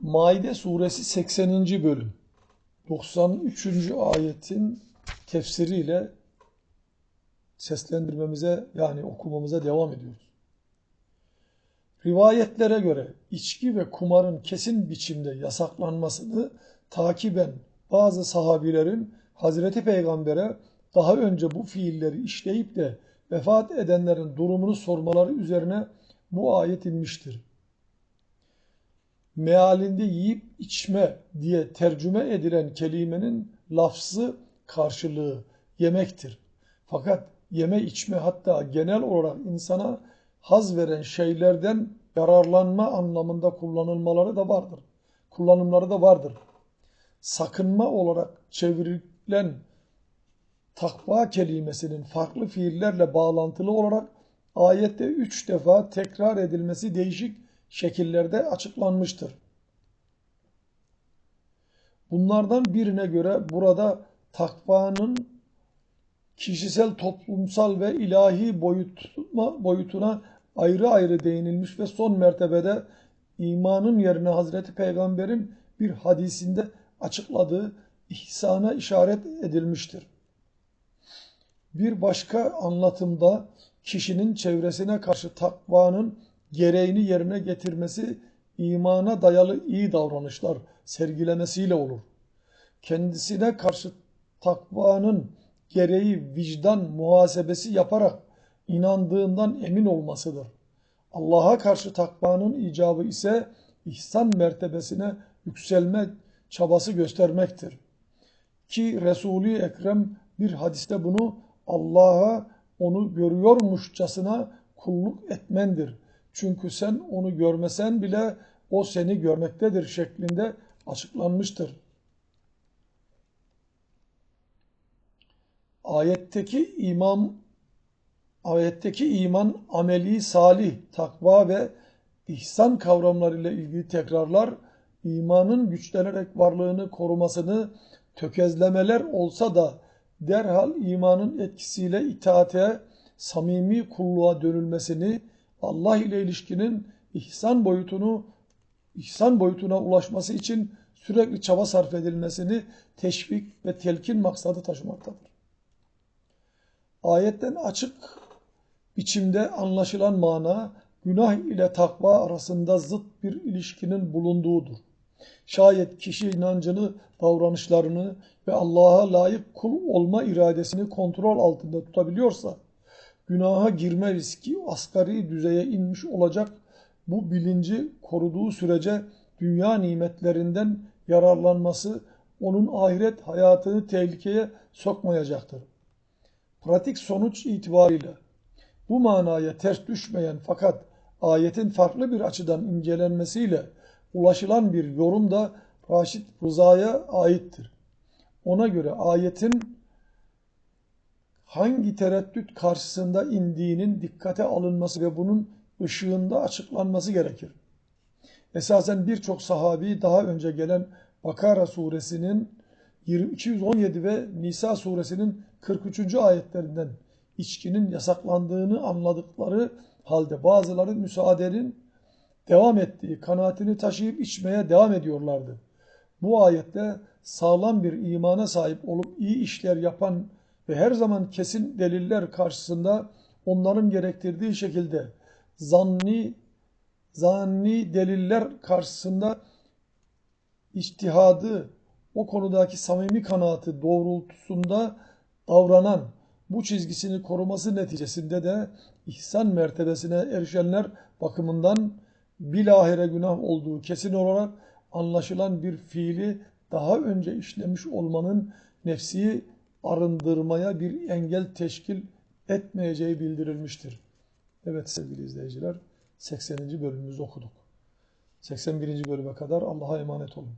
Maide suresi 80. bölüm 93. ayetin tefsiriyle seslendirmemize yani okumamıza devam ediyoruz. Rivayetlere göre içki ve kumarın kesin biçimde yasaklanmasını takiben bazı sahabilerin Hazreti Peygamber'e daha önce bu fiilleri işleyip de vefat edenlerin durumunu sormaları üzerine bu ayet inmiştir. Mealinde yiyip içme diye tercüme edilen kelimenin lafzı karşılığı yemektir. Fakat yeme içme hatta genel olarak insana haz veren şeylerden yararlanma anlamında kullanılmaları da vardır. Kullanımları da vardır. Sakınma olarak çevrilen takva kelimesinin farklı fiillerle bağlantılı olarak ayette üç defa tekrar edilmesi değişik şekillerde açıklanmıştır. Bunlardan birine göre burada takvanın kişisel, toplumsal ve ilahi boyutuna, boyutuna ayrı ayrı değinilmiş ve son mertebede imanın yerine Hazreti Peygamber'in bir hadisinde açıkladığı ihsana işaret edilmiştir. Bir başka anlatımda kişinin çevresine karşı takvanın gereğini yerine getirmesi imana dayalı iyi davranışlar sergilemesiyle olur. Kendisine karşı takvanın gereği vicdan muhasebesi yaparak inandığından emin olmasıdır. Allah'a karşı takvanın icabı ise ihsan mertebesine yükselme çabası göstermektir. Ki Resulü Ekrem bir hadiste bunu Allah'a onu görüyormuşçasına kulluk etmendir. Çünkü sen onu görmesen bile o seni görmektedir şeklinde açıklanmıştır. Ayetteki imam ayetteki iman ameli salih, takva ve ihsan kavramlarıyla ilgili tekrarlar imanın güçlenerek varlığını korumasını tökezlemeler olsa da derhal imanın etkisiyle itaate, samimi kulluğa dönülmesini, Allah ile ilişkinin ihsan boyutunu ihsan boyutuna ulaşması için sürekli çaba sarf edilmesini teşvik ve telkin maksadı taşımaktadır. Ayetten açık biçimde anlaşılan mana günah ile takva arasında zıt bir ilişkinin bulunduğudur. Şayet kişi inancını, davranışlarını ve Allah'a layık kul olma iradesini kontrol altında tutabiliyorsa, günaha girme riski asgari düzeye inmiş olacak bu bilinci koruduğu sürece dünya nimetlerinden yararlanması onun ahiret hayatını tehlikeye sokmayacaktır. Pratik sonuç itibariyle bu manaya ters düşmeyen fakat ayetin farklı bir açıdan incelenmesiyle ulaşılan bir yorum da Raşid Rıza'ya aittir. Ona göre ayetin hangi tereddüt karşısında indiğinin dikkate alınması ve bunun ışığında açıklanması gerekir. Esasen birçok sahabi daha önce gelen Bakara suresinin 217 ve Nisa suresinin 43. ayetlerinden içkinin yasaklandığını anladıkları halde bazıları müsaadenin devam ettiği kanaatini taşıyıp içmeye devam ediyorlardı. Bu ayette sağlam bir imana sahip olup iyi işler yapan ve her zaman kesin deliller karşısında onların gerektirdiği şekilde zanni zanni deliller karşısında içtihadı o konudaki samimi kanaati doğrultusunda davranan bu çizgisini koruması neticesinde de ihsan mertebesine erişenler bakımından bilahare günah olduğu kesin olarak anlaşılan bir fiili daha önce işlemiş olmanın nefsi arındırmaya bir engel teşkil etmeyeceği bildirilmiştir. Evet sevgili izleyiciler 80. bölümümüzü okuduk. 81. bölüme kadar Allah'a emanet olun.